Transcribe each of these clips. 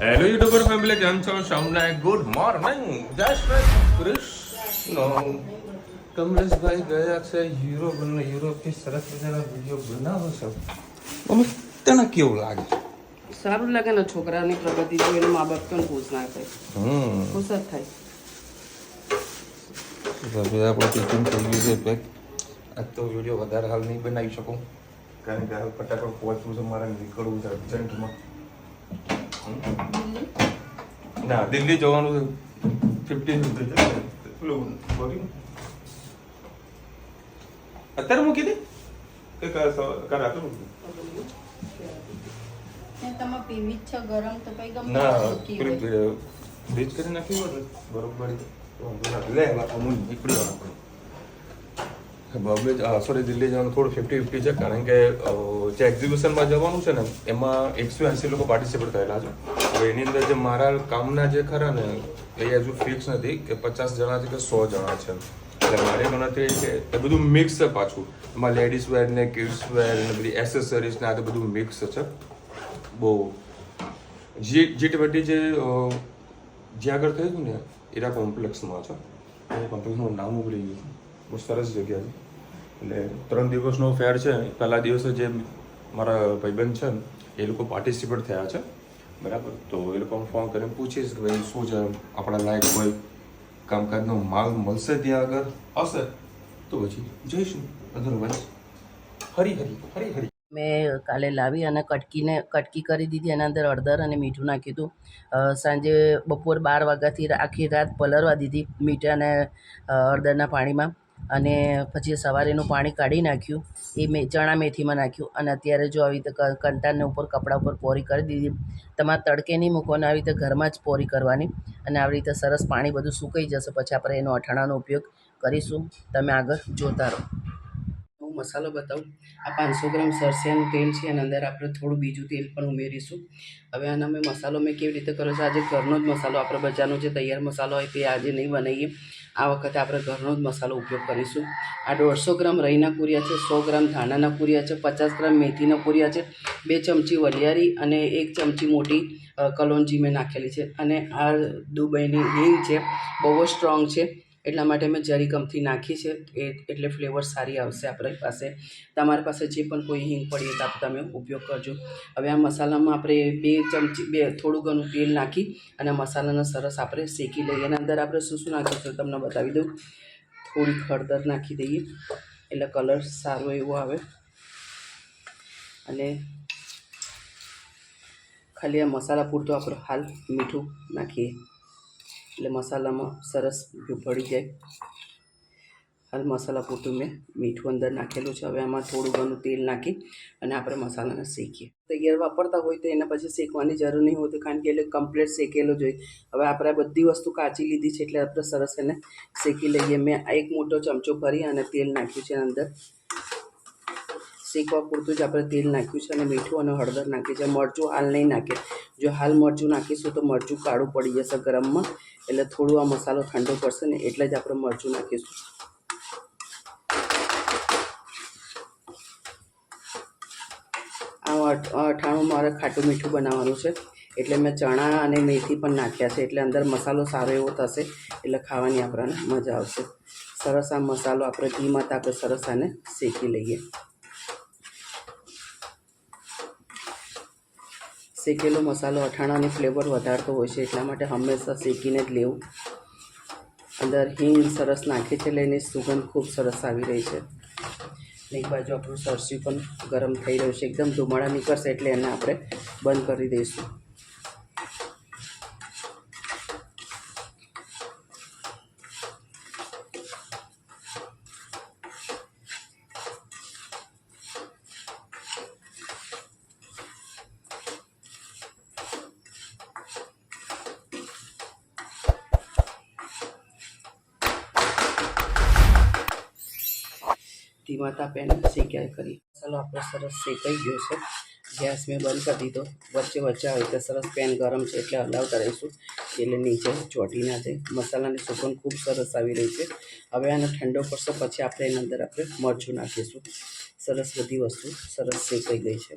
Hello YouTuber family કેમ છો? સૌને ગુડ મોર્નિંગ જય શ્રી કૃષ્ણ. કમલેશભાઈ ગયા છે યુરોપ અને યુરોપથી સરસ મજાના વીડિયો બનાવો છો. મમ્મી તને કેવું લાગે સારું લાગે ને છોકરાની પ્રગતિ જોઈને મા બાપ પણ ખુશ ના થાય. હમ. ખુશ જ થાય. હવે આપણું ટિફિન થઈ ગયું છે પેક આજ તો વીડિયો વધારે હાલ નહીં બનાવી શકું. કારણ કે હાલ ફટાફટ પહોંચવું છે મારે નીકળવું છે અર્જન્ટમાં ના દિલ્હી જવાનું ફિફ્ટીન અત્યારે મૂકી દે. કે મૂકી તમે પીવી જ છો ગરમ તો કઈ ગમે ના. બ્લીચ કરી નાખ્યું બરોબર. લે અમૂલ નીકળી જવાનું બોમ્બે સોરી દિલ્હી જવાનું થોડું ફિફ્ટી ફિફ્ટી છે, કારણ કે જે એક્ઝિબિશનમાં જવાનું છે ને, એમાં એકસો એંસી લોકો પાર્ટિસિપેટ થયેલા છે. હવે એની અંદર જે મારા કામના જે ખરા ને, એ હજુ ફિક્સ નથી કે પચાસ જણા છે કે સો જણા છે. એટલે મારી ગણતરી છે, એ બધું મિક્સ છે પાછું. એમાં લેડીઝ વેર ને કિડ્સ વેર ને બધી એસેસરીઝ ને આ તો બધું મિક્સ છે. બહુ. જી જી ટ્વેન્ટી જે જે આગળ થયું હતું ને, એરા કોમ્પ્લેક્સમાં છે. કોમ્પ્લેક્સનું નામ ઉભરી ગયું બહુ સરસ જગ્યા છે એટલે ત્રણ દિવસનો ફેર છે. પહેલા દિવસે જે મારા ભાઈબંધ છે એ લોકો પાર્ટિસિપેટ થયા છે. બરાબર? તો એ લોકોને ફોન કરીને પૂછીશ કે ભાઈ, શું છે? આપણા લાયક કોઈ કામકાજનો માલ મળશે ત્યાં આગળ? હશે. તો પછી જઈશું. અધરવાઇઝ હરી હરી હરી હરી. મેં કાલે લાવી અને કટકીને, કટકી કરી દીધી. એના અંદર હળદર અને મીઠું નાખ્યું હતું. સાંજે બપોર બાર વાગ્યાથી આખી રાત પલરવા દીધી મીઠા અને અડદરના પાણીમાં. અને પછી સવારે એનું પાણી કાઢી નાખ્યું. એ મેં, ચણા મેથીમાં નાખ્યું. અને અત્યારે જો આવી રીતે કંટાળને ઉપર કપડા ઉપર પોરી કરી દીધી. તમારે તડકે નહીં મૂકવાનું, આવી રીતે ઘરમાં જ પોરી કરવાની. અને આવી રીતે સરસ પાણી બધું સુકાઈ જશે. પછી આપણે એનો અઠાણાનો ઉપયોગ કરીશું. તમે આગળ જોતા રહો. મસાલો બતાવું. આ પાંચસો ગ્રામ સરસિયાનું તેલ છે એના અંદર આપણે થોડું બીજું તેલ પણ ઉમેરીશું. હવે આના મેં મસાલો મેં કેવી રીતે કર્યો છે? આજે ઘરનો જ મસાલો, આપણે બજારનો જે તૈયાર મસાલો હોય તે આજે નહીં બનાવીએ. આ વખતે આપણે ઘરનો જ મસાલો ઉપયોગ કરીશું. આ દોઢસો ગ્રામ રહીના પૂરિયા છે, સો ગ્રામ ધાણાના પૂરિયા છે, પચાસ ગ્રામ મેથીના પૂરિયા છે, બે ચમચી વરિયારી અને એક ચમચી મોટી કલોનજી મેં નાખેલી છે. અને આ દુબઈની હિંગ છે, બહુ જ સ્ટ્રોંગ છે. એટલા માટે મેં જરી કમથી નાખી છે. એ એટલે ફ્લેવર સારી આવશે આપણી પાસે. તમારી પાસે જે પણ કોઈ હિંગ પડી તો તમે ઉપયોગ કરજો. હવે આ મસાલામાં આપણે બે ચમચી, બે થોડું ઘણું તેલ નાખી અને મસાલાને સરસ આપણે શેકી લઈએ. એના અંદર આપણે શું શું નાખીશું તમને બતાવી દઉં. થોડીક હળદર નાખી દઈએ. એટલે કલર સારો એવો આવે. અને ખાલી આ મસાલા પૂરતું આપણે હાલ મીઠું નાખીએ. એટલે મસાલામાં સરસ ભળી જાય. હાલ મસાલા પૂરતું મેં મીઠું અંદર નાખેલું છે. હવે આમાં થોડું ઘણું તેલ નાખી અને આપણે મસાલાને શેકીએ. તૈયાર વાપરતા હોય તો એના પછી શેકવાની જરૂર નહીં હોતી કારણ કે એટલે કમ્પ્લેટ શેકેલો જોઈએ હવે આપણે બધી વસ્તુ કાચી લીધી છે એટલે આપણે સરસ એને શેકી લઈએ. મેં એક મોટો ચમચો ભરી અને તેલ નાખ્યું છે અંદર. શેકવા પૂરતું જ આપણે તેલ નાખ્યું છે અને મીઠું અને હળદર નાખી છે. મરચું હાલ નહીં નાખે જો હાલ મરચું નાખીશું તો મરચું કાળું પડી જશે ગરમમાં, એટલે થોડું આ મસાલો ઠંડો પડશે ને એટલે જ આપણે મરચું નાખીશું. આ અઠ- અઠાણું મારે ખાટું મીઠું બનાવવાનું છે. એટલે મેં ચણા અને મેથી પણ નાખ્યા છે. એટલે અંદર મસાલો સારો એવો થશે, એટલે ખાવાની આપણને મજા આવશે. સરસ આ મસાલો આપણે ઘીમાં આપણે સરસ આને શેકી લઈએ. શેકેલો મસાલો અથાણાને ફ્લેવર વધારતો હોય છે, એટલા માટે હંમેશા શેકીને જ લેવું. અંદર હિંગ સરસ નાખી છે, એટલે એની સુગંધ ખૂબ સરસ આવી રહી છે. એક બાજુ આપણું સરસ્યું પણ ગરમ થઈ રહ્યું છે, એકદમ ધુમાડા નીકળશે એટલે એને આપણે બંધ કરી દઈશું. ધીમા તાપે એને શેક્યા કરી મસાલો આપણો સરસ શેકાઈ ગયો છે. ગેસ મેં બંધ કરી દીધો. વચ્ચે વચ્ચે આવી રીતે સરસ પેન ગરમ છે એટલે હલાવતા રહીશું. એટલે નીચે ચોટી ના જાય મસાલાની સુગંધ ખૂબ સરસ આવી રહી છે. હવે આને ઠંડો કરશો પછી આપણે એની અંદર આપણે મરચું નાખીશું. સરસ બધી વસ્તુ સરસ શેકાઈ ગઈ છે.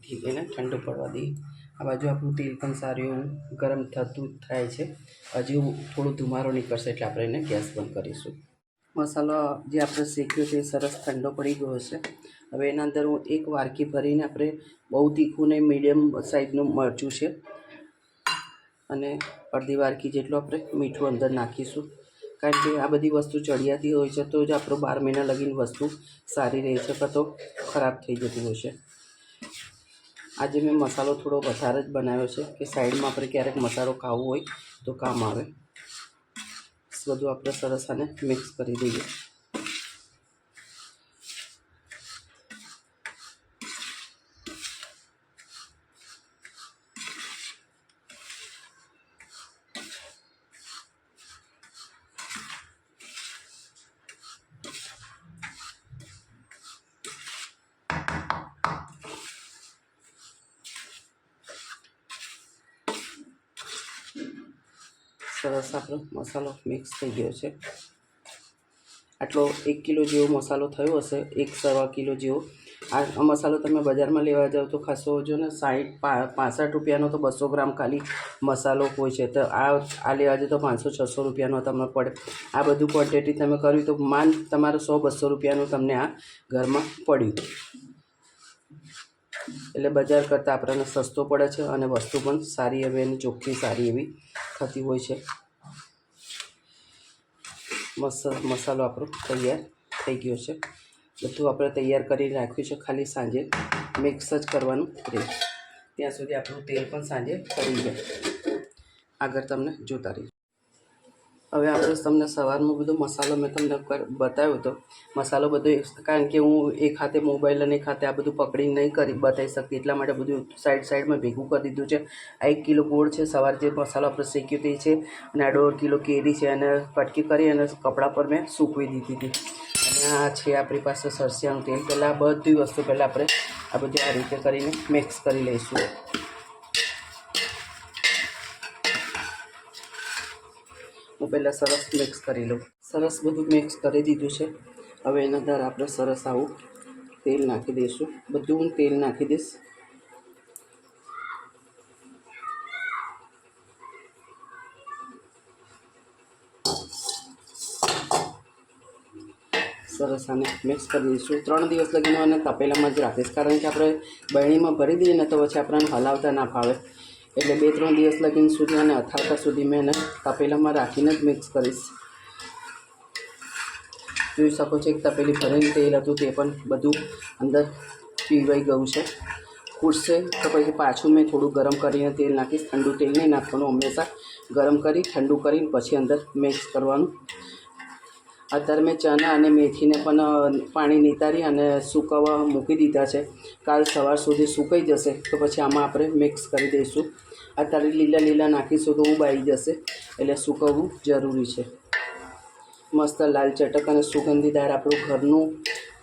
ઠીક એને ઠંડુ પડવા દઈએ. આ બાજુ આપણું તેલ પણ સારું એવું ગરમ થતું થાય છે. હજી થોડું ધુમારો નીકળશે એટલે આપણે એને ગેસ બંધ કરીશું. મસાલો જે આપણે શેક્યો એ સરસ ઠંડો પડી ગયો છે હવે એના અંદર હું એક વારકી ભરીને આપણે બહુ તીખું ને મીડિયમ સાઈઝનું મરચું છે. અને અડધી વારકી જેટલું આપણે મીઠું અંદર નાખીશું. કારણ કે આ બધી વસ્તુ ચડિયાતી હોય છે તો જ આપણો બાર મહિના લગીને વસ્તુ સારી રહે છે, કાં તો ખરાબ થઈ જતી હોય છે. આજે મેં મસાલો થોડો વધારે જ બનાવ્યો છે કે સાઈડમાં આપણે ક્યારેક મસાલો ખાવો હોય તો કામ આવે. બધું આપણે સરસ આને મિક્સ કરી દઈએ. સરસ આપણો મસાલો મિક્સ થઈ ગયો છે. આટલો એક કિલો જેવો મસાલો થયો હશે, એક સવા કિલો જેવો. આ મસાલો તમે બજારમાં લેવા જાઓ તો ખાસો જો ને સાઠ પાસઠ રૂપિયાનો તો બસો ગ્રામ ખાલી મસાલો હોય છે. તો આ આ લેવા જાઓ તો પાંચસો છસો રૂપિયાનો તમને પડે. આ બધું ક્વોન્ટિટી તમે કર્યું તો માન તમારે સો બસો રૂપિયાનું તમને આ ઘરમાં પડ્યું. એટલે બજાર કરતાં આપણને સસ્તો પડે છે અને વસ્તુ પણ સારી એવી એની ચોખ્ખી સારી એવી થતી હોય છે. મસ, મસાલો આપણો તૈયાર થઈ ગયો છે. બધું આપણે તૈયાર કરી રાખ્યું છે ખાલી સાંજે. મિક્સ જ કરવાનું રહે. ત્યાં સુધી આપણું તેલ પણ સાંજે કરી જાય. આગળ તમને જોતા રહીશું. હવે આપણે તમને સવારમાં બધો મસાલો મેં તમને બતાવ્યો હતો મસાલો બધો કારણ કે હું એક હાથે મોબાઈલ અને એક હાથે આ બધું પકડીને નહીં કરી, બતાવી શકતી, એટલા માટે બધું સાઈડ સાઈડમાં ભેગું કરી દીધું છે. આ એક કિલો ગોળ છે, સવારે જે મસાલો આપણે શેક્યો તે છે, અને આ દોઢ કિલો કેરી છે, અને કટકી કરી અને કપડાં પર મેં સૂકવી દીધી હતી. અને આ છે આપણી પાસે સરસિયાનું તેલ. પહેલાં બધી વસ્તુ પહેલાં આપણે આ બધી આ રીતે કરીને મિક્સ કરી લઈશું. હું પહેલાં સરસ મિક્સ કરી લઉં. સરસ બધું મિક્સ કરી દીધું છે. હવે એના દર આપણે સરસ આવું તેલ નાખી દઈશું. બધું હું તેલ નાખી દઈશ. સરસ આને મિક્સ કરી દઈશું. ત્રણ દિવસ લગીને અને તપેલામાં જ રાખીશ. કારણ કે આપણે બરણીમાં ભરી દઈએ ને તો પછી આપણને હલાવતા ના ફાવે. એટલે બે ત્રણ દિવસ લગીને સુધી અને અથાતા સુધી મેં તપેલામાં રાખીને જ મિક્સ કરીશ. જોઈ શકો છો એક તપેલી ભરેલું તેલ હતું, તે પણ બધું અંદર પીવાઈ ગયું છે. ખૂટશે તો પછી પાછું મેં થોડું ગરમ કરીને તેલ નાખીશ. ઠંડુ તેલ નહીં નાખવાનું, હંમેશા ગરમ કરી, ઠંડુ કરીને પછી અંદર મિક્સ કરવાનું. અત્યારે મેં ચણા અને મેથીને પણ પાણી નીતારી અને સૂકવવા મૂકી દીધા છે. કાલ સવાર સુધી સુકાઈ જશે તો પછી આમાં આપણે મિક્સ કરી દઈશું. અત્યારે લીલા લીલા નાખીશું તો ઉબાઈ જશે. એટલે સૂકવવું જરૂરી છે. મસ્ત લાલ ચટક અને સુગંધીદાર આપણું ઘરનું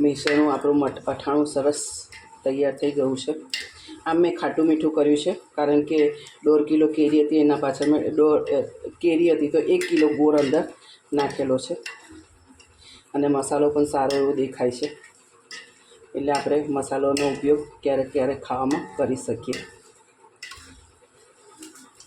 મિશ્રણું આપણું મઠ અઠાણું સરસ તૈયાર થઈ ગયું છે. આમ મેં ખાટું મીઠું કર્યું છે, કારણ કે દોઢ કિલો કેરી હતી, એના પાછળ મેં દોઢ કેરી હતી તો એક કિલો ગોળ અંદર નાખેલો છે. અને મસાલો પણ સારો એવો દેખાય છે. એટલે આપણે મસાલોનો ઉપયોગ ક્યારેક ક્યારેક ખાવામાં કરી શકીએ.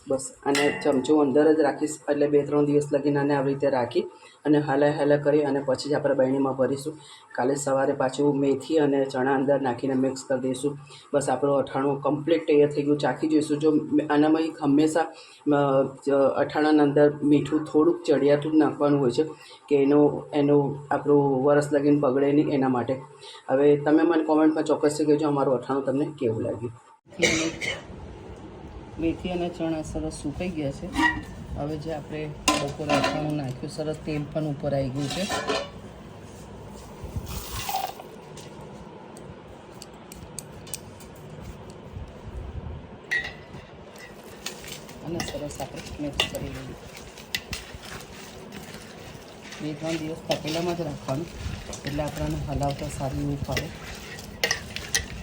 બસ. અને ચમચો અંદર જ રાખીશ, એટલે બે, ત્રણ દિવસ લગીને આને આવી રીતે રાખી અને હલાય હલાય કરી અને પછી જ આપણે બહેણીમાં ભરીશું. કાલે સવારે પાછું મેથી અને ચણા અંદર નાખીને મિક્સ કરી દઈશું. બસ, આપણું અઠાણું કમ્પ્લીટ તૈયાર થઈ ગયું. ચાખી જોઈશું. જો આનામાં હંમેશા અઠાણાના અંદર મીઠું થોડુંક ચડિયાતું નાખવાનું હોય છે કે એનું એનું આપણું વરસ લગીને બગડે નહીં એના માટે. હવે તમે મને કોમેન્ટમાં ચોક્કસથી કહેજો અમારું અઠાણું તમને કેવું લાગ્યું. મેથી અને ચણા સરસ સુકાઈ ગયા છે. હવે જે આપણે બપોર અથાણું નાખ્યું, સરસ તેલ પણ ઉપર આવી ગયું છે. અને સરસ આપણે મિક્સ કરી લઈએ. બે ત્રણ દિવસ તપેલામાં જ રાખવાનું, એટલે આપણને હલાવતા સારું એવું પડે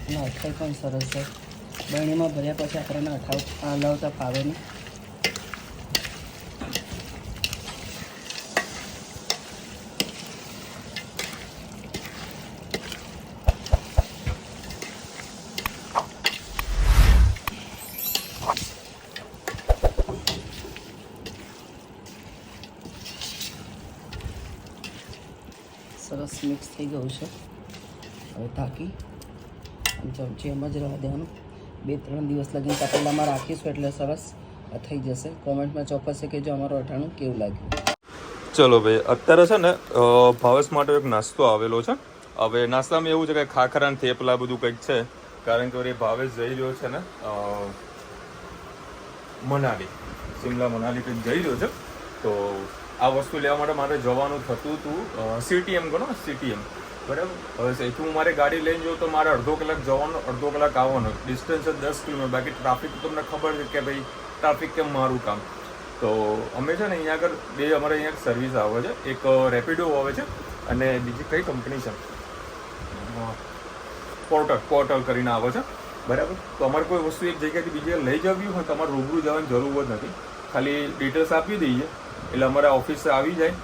અને અથાઈ પણ સરસ છે બરણીમાં ભર્યા પછી આપણને હટાવ હલાવતા ફાવે નહીં સરસ મિક્સ થઈ ગયું છે. હવે તાકી ચમચી એમ જ રહેવા દેવાનું. બે ત્રણ દિવસ લગીને તપેલામાં રાખીશું એટલે સરસ થઈ જશે. કોમેન્ટમાં ચોક્કસ કે જો અમારું અઠાણું કેવું લાગ્યું. ચલો ભાઈ, અત્યારે છે ને ભાવેશ માટે એક નાસ્તો આવેલો છે. હવે નાસ્તામાં એવું છે કે ખાખરા ને થેપલા બધું કંઈક છે. કારણ કે એ ભાવેશ જઈ રહ્યો છે ને મનાલી. શિમલા મનાલી કંઈક જઈ રહ્યો છે. તો આ વસ્તુ લેવા માટે મારે જવાનું થતું હતું સીટીએમ ગણો સીટીએમ બરાબર? હવે અહીંથી હું મારે ગાડી લઈને જાઉં તો મારે અડધો કલાક જવાનો, અડધો કલાક આવવાનો. ડિસ્ટન્સ જ દસ કિલોમીટર. બાકી ટ્રાફિક તમને ખબર છે કે ભાઈ ટ્રાફિક કેમ મારું કામ? તો અમે છે ને અહીંયા આગળ બે અમારે અહીંયા સર્વિસ આવે છે. એક રેપિડો આવે છે અને બીજી કઈ કંપની છે? પોર્ટલ પોર્ટલ કરીને આવે છે. બરાબર? તો અમારે કોઈ વસ્તુ એક જગ્યાએથી બીજી લઈ જવી હોય તમારે રૂબરૂ જવાની જરૂર જ નથી. ખાલી ડિટેલ્સ આપી દઈએ. એટલે અમારે ઓફિસે આવી જાય.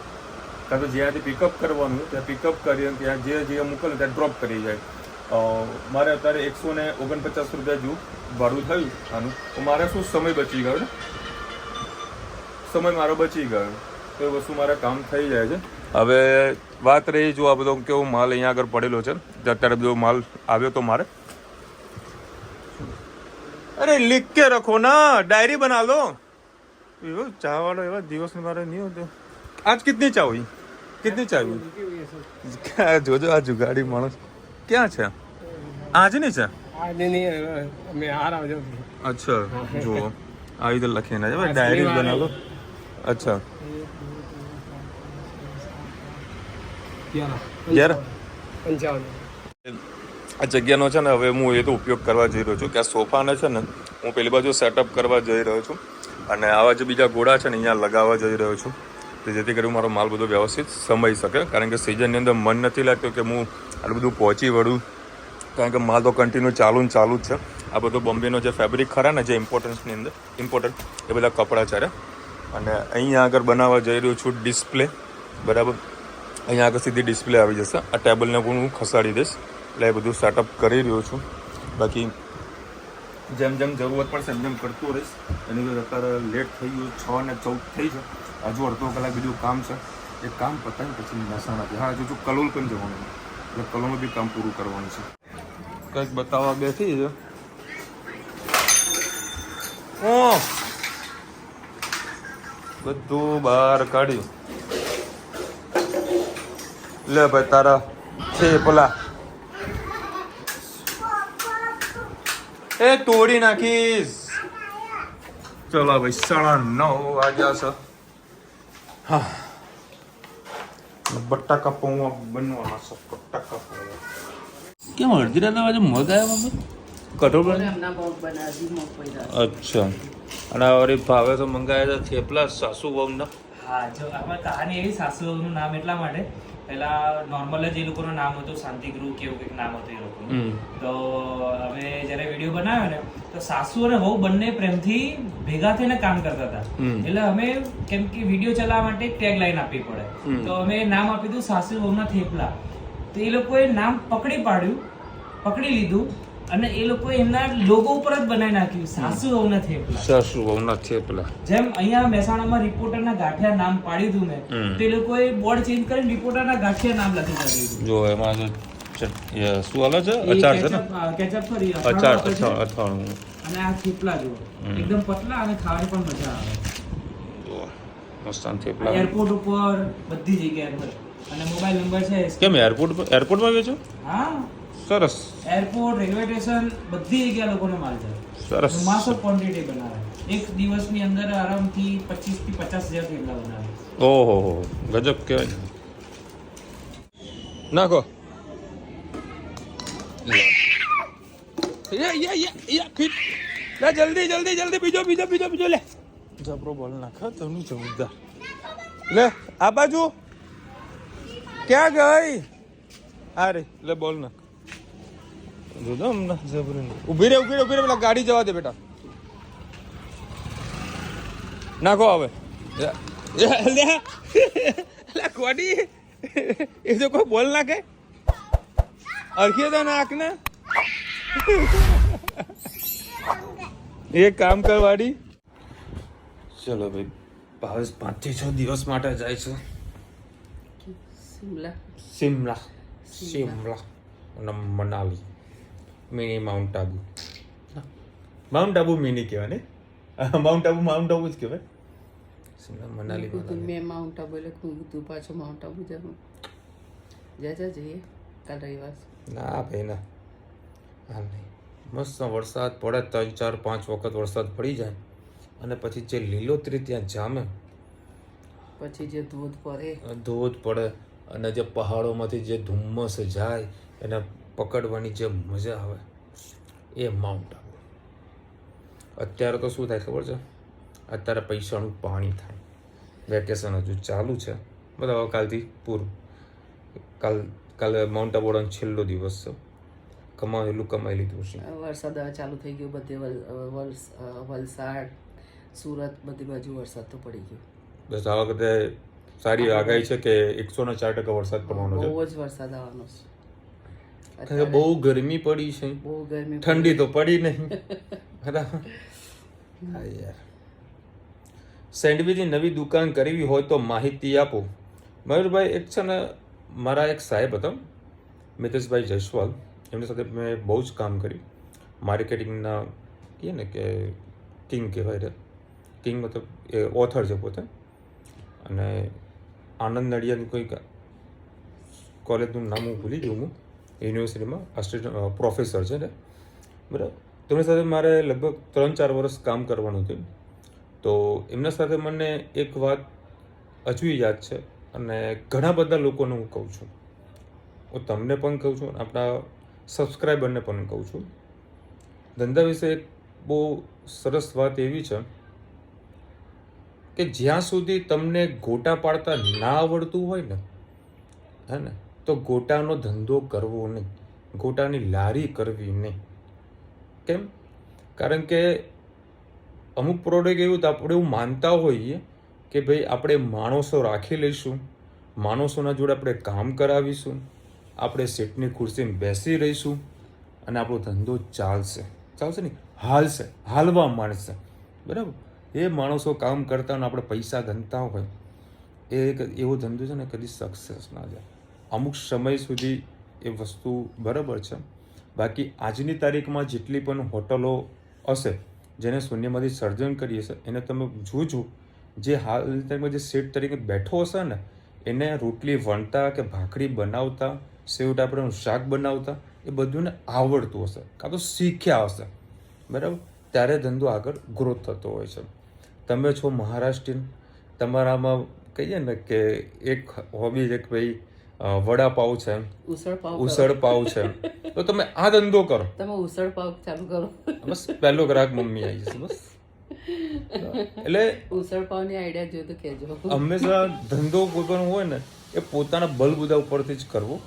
કાં તો જ્યાંથી પિકઅપ કરવાનું, ત્યાં પિકઅપ કરી અને ત્યાં જે જે મોકલે ત્યાં ડ્રોપ કરી જાય. મારે અત્યારે એકસો ને ઓગણપચાસ રૂપિયા જેવું ભાડું થયું આનું. તો મારે શું સમય બચી ગયો સમય મારો બચી ગયો. તો એ વસ્તુ મારા કામ થઈ જાય છે. હવે વાત રહી જો આ બધો કેવો માલ અહીંયા આગળ પડેલો છે. અત્યારે બધો માલ આવ્યો તો મારે. અરે લીક કે રખો ના ડાયરી બના લો એવો ચાવાળો એવા દિવસ મારે નહીં હોતો. આજ કીધની ચા હોય કેટલી ચાવી જોજો આ જુગાડી માણસ ક્યાં છે આજની છે આજની અચ્છા જુઓ આવી રીતે લખીને જાય ડાયરી બનાવો અચ્છા યાર આ જગ્યાનો છે ને હવે હું એ તો ઉપયોગ કરવા જઈ રહ્યો છું કે આ સોફાને છે ને હું પેલી બાજુ સેટઅપ કરવા જઈ રહ્યો છું અને આવા જે બીજા ઘોડા છે ને અહીંયા લગાવવા જઈ રહ્યો છું. તો જેથી કરી મારો માલ બધો વ્યવસ્થિત સમાઈ શકે. કારણ કે સિઝનની અંદર મન નથી લાગતું કે હું આટલું બધું પહોંચી વળું. કારણ કે માલ તો કન્ટિન્યુ ચાલુ ને ચાલુ જ છે. આ બધો બોમ્બેનો જે ફેબ્રિક ખરા ને જે ઇમ્પોર્ટન્સની અંદર ઇમ્પોર્ટન્ટ એ બધા કપડાં ચારે અને અહીંયા આગળ બનાવવા જઈ રહ્યો છું ડિસ્પ્લે બરાબર? અહીંયા આગળ સીધી ડિસ્પ્લે આવી જશે. આ ટેબલને હું ખસાડી દઈશ. એટલે એ બધું સેટઅપ કરી રહ્યો છું. બાકી જેમ જેમ જરૂરત પડશે એમ જેમ કરતો રહીશ. એની અંદર અત્યારે લેટ થઈ ગયું, છ ને ચૌદ થઈ છે. હજુ અડધો કલાક બીજું કામ છે. એ કામ પતાવી પછી મહેસાણાથી હા, હજુ કલોલ પણ જવાનું એટલે કલોલમાં બી કામ પૂરું કરવાનું છે. કંઈક બતાવવા બેસી છે. ઓ બધું બહાર કાઢ્યું. લે ભાઈ, તારા છે, પેલા. એ તોડી નાખીશ. ચલો ભાઈ સાડા નવ વાગ્યા છે. હા. બટાકા પૌવા બનવાના છે બટાકા પૌવા. કેમ અડધી રાતના વાજે મગ આવ્યા મમ્મી? કઠોળ અચ્છા. અને અરે ભાવે તો મંગાવ્યા હતા થેપલા સાસુ વહુના. હા જો આમાં કહાની એવી સાસુનું નામ એટલા માટે. પહેલા નોર્મલ જ એ લોકોનું નામ હતું શાંતિગૃહ કે એવું કંઈક નામ હતું એ લોકોનું. તો અમે જ્યારે વીડિયો બનાવ્યો ને તો સાસુ અને વહુ બંને પ્રેમથી ભેગા થઈને કામ કરતા હતા. એટલે અમે કેમ કે વીડિયો ચલાવવા માટે ટેગ લાઈન આપવી પડે. તો અમે નામ આપી દીધું સાસુ વહુના થેપલા. તો એ લોકોએ નામ પકડી પાડ્યું પકડી લીધું. અને એ લોકો એમના લોગો ઉપર જ બનાવી નાખ્યું. સાસુ વહુના થેપલા. સાસુ વહુના થેપલા. જેમ અહીંયા મહેસાણામાં રિપોર્ટરના ગાંઠિયા નામ પાડી હતું મેં તે લોકોએ બોર્ડ ચેન્જ કરીને રિપોર્ટરના ગાંઠિયા નામ લખી કાઢ્યું જો એમાં જો શું હાલે છે? અચાર છે ને? કેચઅપ ફરી અચાર અચાર અથાણું. અને આ થેપલા જો એકદમ પતલા અને ખાવાની પણ મજા આવે. મસ્તાન થેપલા. એરપોર્ટ ઉપર બધી જગ્યાએ અને મોબાઈલ નંબર છે. કેમ એરપોર્ટ પર એરપોર્ટમાં વેચો? હા. સરસ. એરપોર્ટ રેલવે સ્ટેશન બધી જગ્યા લોકોને માલ જાય. સરસ. માસો ક્વોન્ટિટી બનાવે. એક દિવસની અંદર આરામથી પચીસથી પચાસ હજાર થેપલા બનાવે. ઓહો હો ગજબ કહેવાય. નાખો. જલ્દી જલ્દી જલ્દી બીજો બીજો બીજો બીજો લે. જબરો બોલ નાખો તમને જોરદાર. લે આ બાજુ. ક્યાં ગઈ? અરે લે બોલ નાખ. જોજો હમણાં ઊભી રે ઊભી રે ઊભી રે પેલા ગાડી જવા દે બેટા. નાખો હવે. લે લે. લે કોડી એ તો કોઈ બોલ નાખે અરખી તો નાખ ને. એક કામ કર વાડી. ચલો ભાઈ ભાવેશ પાંચથી છ દિવસ માટે જાય છે. શિમલા. સિમલા સિમલા અને Manali. Mini mount Abu mount Abu mini કહેવાય ને માઉન્ટ આબુ માઉન્ટ આબુ જ કહેવાય સિમલા મનાલી મેં માઉન્ટ આબુ એટલે હું કીધું પાછું માઉન્ટ આબુ જવું જા જા જઈએ કાલ રવિવાર. ના ભાઈ ના હાલ નહીં મસ્ત વરસાદ પડે ત્રણ ચાર પાંચ વખત વરસાદ પડી જાય અને પછી જે લીલોતરી ત્યાં જામે પછી જે ધોધ પડે ધોધ પડે અને જે પહાડોમાંથી જે ધુમ્મસ જાય એને પકડવાની જે મજા આવે એ માઉન્ટ આબુ. અત્યારે તો શું થાય ખબર છે? અત્યારે પૈસાનું પાણી થાય. વેકેશન હજુ ચાલુ છે. બધા હવે કાલથી પૂરું. કાલ કાલે માઉન્ટ આબુનો છેલ્લો દિવસ છે. કમાયેલું કમાઈ લીધું છે વરસાદ ચાલુ થઈ ગયો બધે વલસાડ સુરત બધી બાજુ વરસાદ તો પડી ગયો. બસ આ વખતે સારી આગાહી છે કે એકસો ને ચાર ટકા વરસાદ પડવાનો છે. બહુ જ વરસાદ આવવાનો છે. કારણ કે બહુ ગરમી પડી છે. બહુ ગરમી ઠંડી તો પડી નહીં. બરાબર? હા યાર. સેન્ડવીચની નવી દુકાન કરવી હોય તો માહિતી આપો. મયુરભાઈ એક છે ને મારા એક સાહેબ હતા મિતેશભાઈ જયસ્વાલ. એમની સાથે મેં બહુ જ કામ કર્યું. માર્કેટિંગના કહે ને કે કિંગ કહેવાય રે. કિંગ મતલબ એ ઓથર છે પોતે. અને આનંદ નડિયાની કોઈ કોલેજનું નામ હું ભૂલી ગયું હું. યુનિવર્સિટીમાં આસિસ્ટન્ટ પ્રોફેસર છે ને. બરાબર? તેમની સાથે મારે લગભગ ત્રણ ચાર વર્ષ કામ કરવાનું થયું તો એમના સાથે મને એક વાત હજુ યાદ છે અને ઘણા બધા લોકોને હું કહું છું. હું તમને પણ કહું છું આપણા સબસ્ક્રાઈબરને પણ કહું છું. ધંધા વિશે એક બહુ સરસ વાત એવી છે કે જ્યાં સુધી તમને ગોટા પાડતા ના આવડતું હોય ને, હે ને તો ગોટાનો ધંધો કરવો નહીં. ગોટાની લારી કરવી નહીં. કેમ? કારણ કે અમુક પ્રોડક્ટ એવું તો આપણે એવું માનતા હોઈએ કે ભાઈ આપણે માણસો રાખી લઈશું, માણસોના જોડે આપણે કામ કરાવીશું, આપણે સીટની ખુરશીમાં બેસી રહીશું અને આપણો ધંધો ચાલશે. ચાલશે નહીં, હાલશે, હાલવા માંડશે. બરાબર? એ માણસો કામ કરતા અને આપણે પૈસા ગણતા હોય, એ એવો ધંધો છે ને, કદી સક્સેસ ના જાય. અમુક સમય સુધી એ વસ્તુ બરાબર છે. બાકી આજની તારીખમાં જેટલી પણ હોટલો હશે, જેને શૂન્યમાંથી સર્જન કરી હશે, એને તમે જોજો. જે હાલની તારીખમાં જે સેટ તરીકે બેઠો હશે ને, એને રોટલી વણતા કે ભાખરી બનાવતા, સેવ ટાપરાનું શાક બનાવતા, એ બધુંને આવડતું હશે. કાં તો શીખ્યા હશે. બરાબર? ત્યારે ધંધો આગળ ગ્રોથ થતો હોય છે. તમે છો મહારાષ્ટ્રીયન. તમારામાં કહીએ ને કે એક હોબી છે કે ભાઈ વડાપાવ છે. ઉસળ પાવ કરો. ઉસળ પાવ છે. તો તમે આ ધંધો કરો. તમે ઉસળ પાવ ચાલુ કરો. બસ પહેલો ગ્રાહક મમ્મી આવી જશે બસ. એટલે ઉસળ પાવની આઈડિયા જોયો તો કહેજો. હંમેશા ધંધો કોઈ પણ હોય ને એ પોતાના બલબુદા ઉપરથી જ કરવો.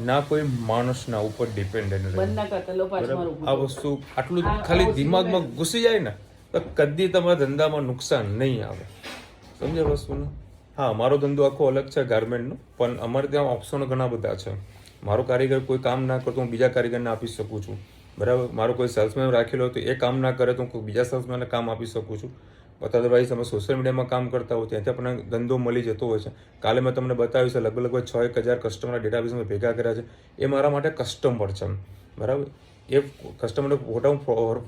ના કોઈ માણસના ઉપર ડિપેન્ડન્ટ આ વસ્તુ આટલું ખાલી દિમાગમાં ઘૂસી જાય ને તો કદી તમારા ધંધામાં નુકસાન નહીં આવે. સમજે વસ્તુને? હા, મારો ધંધો આખો અલગ છે ગાર્મેન્ટનો પણ અમારે ત્યાં ઓપ્શનો ઘણા બધા છે. મારો કારીગર કોઈ કામ ના કરતો, હું બીજા કારીગરને આપી શકું છું. બરાબર? મારો કોઈ સેલ્સમેન રાખેલો હોય તો એ કામ ના કરે તો હું બીજા સેલ્સમેનને કામ આપી શકું છું. અદરવાઇઝ અમે સોશિયલ મીડિયામાં કામ કરતા હોય ત્યાંથી આપણને ધંધો મળી જતો હોય છે. કાલે મેં તમને બતાવ્યું છે, લગભગ લગભગ છ એક હજાર કસ્ટમરના ડેટાબેઝમાં ભેગા કર્યા છે. એ મારા માટે કસ્ટમર છે. બરાબર? એ કસ્ટમરને ફોટા હું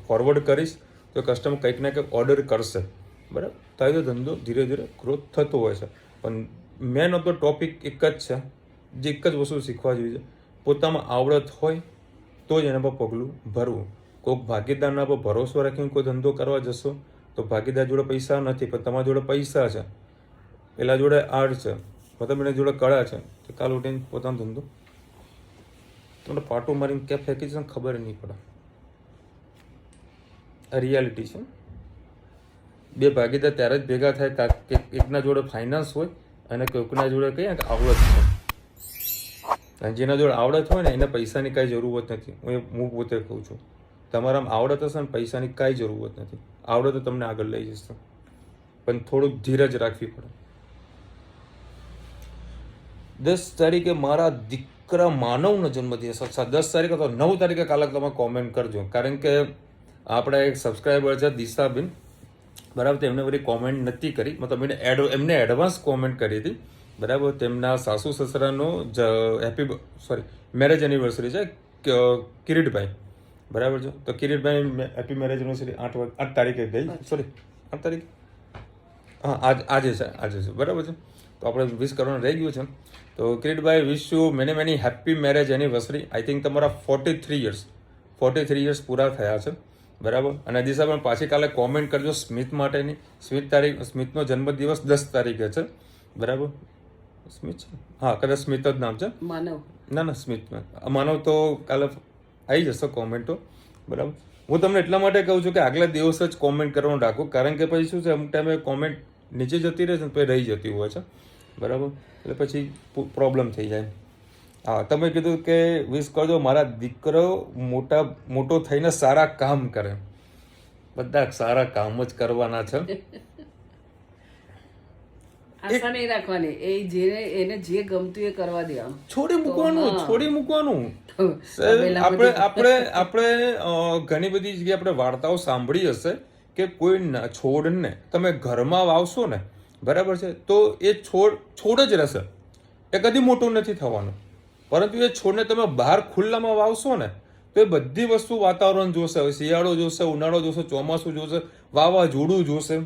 ફોરવર્ડ કરીશ, તો કસ્ટમર કંઈક ને કંઈક ઓર્ડર કરશે. બરાબર? તો ધંધો ધીરે ધીરે ગ્રોથ થતો હોય છે. પણ મેન ઓફ ધ ટોપિક એક જ છે, જે એક જ વસ્તુ શીખવા જોઈએ પોતામાં આવડત હોય તો જ એના પર પગલું ભરવું. કોઈક ભાગીદારના પર ભરોસો રાખીને કોઈ ધંધો કરવા જશો તો ભાગીદાર જોડે પૈસા નથી, પણ તમારા જોડે પૈસા છે. પેલા જોડે આર્ટ છે, મતલબ એના જોડે કળા છે. તો કાલ ઉઠીને પોતાનો ધંધો તમને પાટો મારીને ક્યાં ફેંકી ને ખબર નહીં પડે. આ રિયાલિટી છે. બે ભાગીદાર ત્યારે જ ભેગા થાય કા- એકના જોડે ફાઇનાન્સ હોય અને કોઈકના જોડે કહીએ આવડત હોય. અને જેના જોડે આવડત હોય ને, એને પૈસાની કાંઈ જરૂરત નથી. હું હું પોતે કહું છું. તમારામાં આવડત હશે ને, પૈસાની કાંઈ જરૂરત નથી. આવડત તો તમને આગળ લઈ જશે. પણ થોડુંક ધીરજ રાખવી પડે. દસ તારીખે મારા દીકરા માનવનો જન્મદિવસ અચ્છા, દસ તારીખે તો નવ તારીખે કાલે તમે કોમેન્ટ કરજો. કારણ કે આપણા એક સબસ્ક્રાઈબર છે દિશાબેન. બરાબર તો એમને બધી કોમેન્ટ નથી કરી. મતલબ એને એડ એમને એડવાન્સ કોમેન્ટ કરી હતી. બરાબર તેમના સાસુ સસરાનો જ હેપી સોરી મેરેજ એનિવર્સરી છે કિરીટભાઈ. બરાબર છે? તો કિરીટભાઈ હેપી મેરેજ એનિવર્સરી આઠ વાગ આઠ તારીખે ગઈ. સોરી આઠ તારીખ? હા આજ આજે છે આજે છે. બરાબર છે? તો આપણે વિશ કરવાનું રહી ગયું છે. તો Kiritbhai wish you many many happy marriage anniversary I think તમારા forty three years forty three years પૂરા થયા છે. બરાબર? અને દિશા પણ પાછી કાલે કોમેન્ટ કરજો સ્મિત માટેની. સ્મિત તારીખ સ્મિતનો જન્મદિવસ દસ તારીખે છે. બરાબર? સ્મિત છે? હા કદાચ સ્મિત જ નામ છે. માનવ. ના ના સ્મિત માનવ તો કાલે આવી જશે કોમેન્ટો બરાબર? હું તમને એટલા માટે કહું છું કે આગલા દિવસ જ કોમેન્ટ કરવાનું રાખું. કારણ કે પછી શું છે અમુક ટાઈમે કોમેન્ટ નીચે જતી રહે છે ને પછી રહી જતી હોય છે. બરાબર? એટલે પછી પ્રોબ્લેમ થઈ જાય. હા તમે કીધું કે વિશ કરજો મારા દીકરો મોટા મોટો થઈને સારા કામ કરે. બધા સારા કામ જ કરવાના છે. આશા નહીં રાખવાની. એ જેને એને જે ગમતું એ કરવા દેવાનું. છોડી મૂકવાનું છોડી મૂકવાનું. આપણે આપણે આપણે ઘણી બધી જગ્યાએ આપણે વાર્તાઓ સાંભળી હશે કે કોઈ ન- છોડને તમે ઘરમાં વાવશો ને બરાબર છે? તો એ છોડ છોડ જ રહેશે. એ કદી મોટું નથી થવાનું. પરંતુ એ છોડને તમે બહાર ખુલ્લામાં વાવશો ને, તો એ બધી વસ્તુ વાતાવરણ જોશે શિયાળો જોશે, ઉનાળો જોશે, ચોમાસું જોશે, વાવાઝોડું જોશે,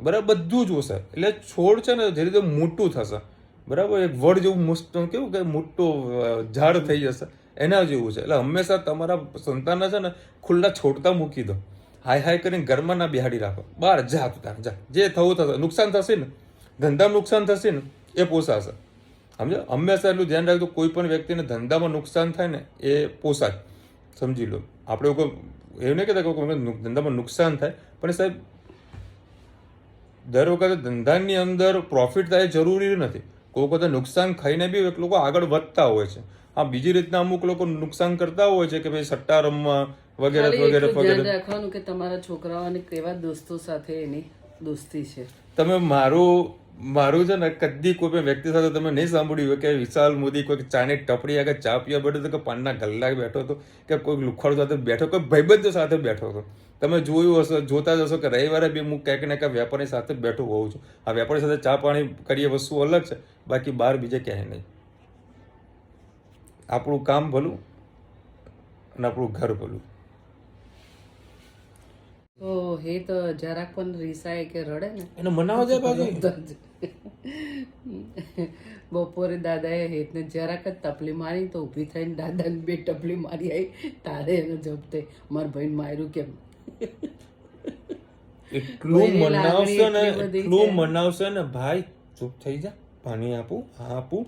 બરાબર, બધું જોશે. એટલે છોડ છે ને ધીરે ધીરે મોટું થશે, બરાબર, એક વડ જેવું મસ્ત, કેવું કે મોટું ઝાડ થઈ જશે, એના જેવું છે. એટલે હંમેશા તમારા સંતાનને છે ને ખુલ્લા છોડતા મૂકી દો. હાય હાય કરીને ઘરમાં ના બિહાડી રાખો. બહાર જા તું જા. જે થવું થશે, નુકસાન થશે ને, ધંધામાં નુકસાન થશે ને, એ પોસાશે. સમજો? હંમેશા એટલું ધ્યાન રાખજો કોઈ પણ વ્યક્તિને ધંધામાં નુકસાન થાય ને એ પોસાય. સમજી લો. આપણે એવું નહીં કહેતા કે ધંધામાં નુકસાન થાય પણ સાહેબ દર વખતે ધંધાની અંદર પ્રોફિટ થાય જરૂરી નથી. કોઈ વખતે નુકસાન ખાઈને બી એક લોકો આગળ વધતા હોય છે. હા બીજી રીતના અમુક લોકો નુકસાન કરતા હોય છે કે ભાઈ સટ્ટા રમવા વગેરે વગેરે વગેરે. રાખવાનું કે તમારા છોકરાઓને કેવા દોસ્તો સાથે એની દોસ્તી છે? તમે મારું મારું છે ને કદી કોઈ પણ વ્યક્તિ સાથે તમે નહીં સાંભળ્યું હોય કે વિશાલ મોદી કોઈ ચાની ટપડી આગળ ચા પીવા બેઠો હતો કે પાનના ગલ્લા બેઠો હતો કે કોઈ લુખડ સાથે બેઠો કોઈ ભાઈબંધો સાથે બેઠો હતો. તમે જોયું હશે જોતા જ હશો કે રવિવારે બી હું ક્યાંક ને ક્યાંક વેપારી સાથે બેઠો હોઉં છું. આ વેપારી સાથે ચા પાણી કરીએ વસ્તુ અલગ છે બાકી બહાર બીજે ક્યાંય નહીં. આપણું કામ ભલું અને આપણું ઘર ભલું. તો હે તો જરાક પણ રીસાય કે રડે ને? એને મનાવો જાય બાજુ બપોરે દાદાએ હેતને જરાક જ તપલી મારી તો ઊભી થઈને દાદાને બે ટપલી મારી આવી તારે એને જપતે મારા ભાઈને માર્યું કેમ? એટલું મનાવશે ને એટલી મનાવશે ને ભાઈ ચૂપ થઈ જા. પાણી આપું હા આપું.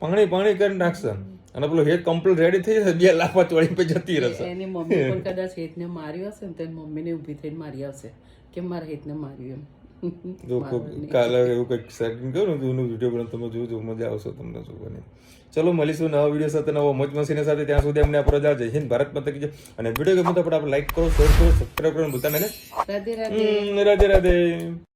પાણી પાણી કરી નાખશે. અને પેલો હેત કમ્પ્લીટ રેડી થઈ જશે બે લાફા ચોળી પે જતી રહેશે. એની મમ્મી પણ કદાચ હેતને માર્યો હશે ને તો મમ્મીને ઊભી થઈને મારી આવશે. કે મારા હેતને માર્યું એમ? જો કાલે એવું કંઈક સેટિંગ કરું ને એનું વીડિયો પણ તમે જોજો મજા આવશે તમને જોવાની. ચલો મળીશું નવા વીડિયો સાથે નવા મોજ મસીને સાથે. ત્યાં સુધી અમને આપણો જય હિન્દ ભારતમાં તકી અને વીડિયો ગમે તો આપણે લાઈક કરો શેર કરો સબસ્ક્રાઈબ કરો બધાને રાધે રાધે. રાધે રાધે.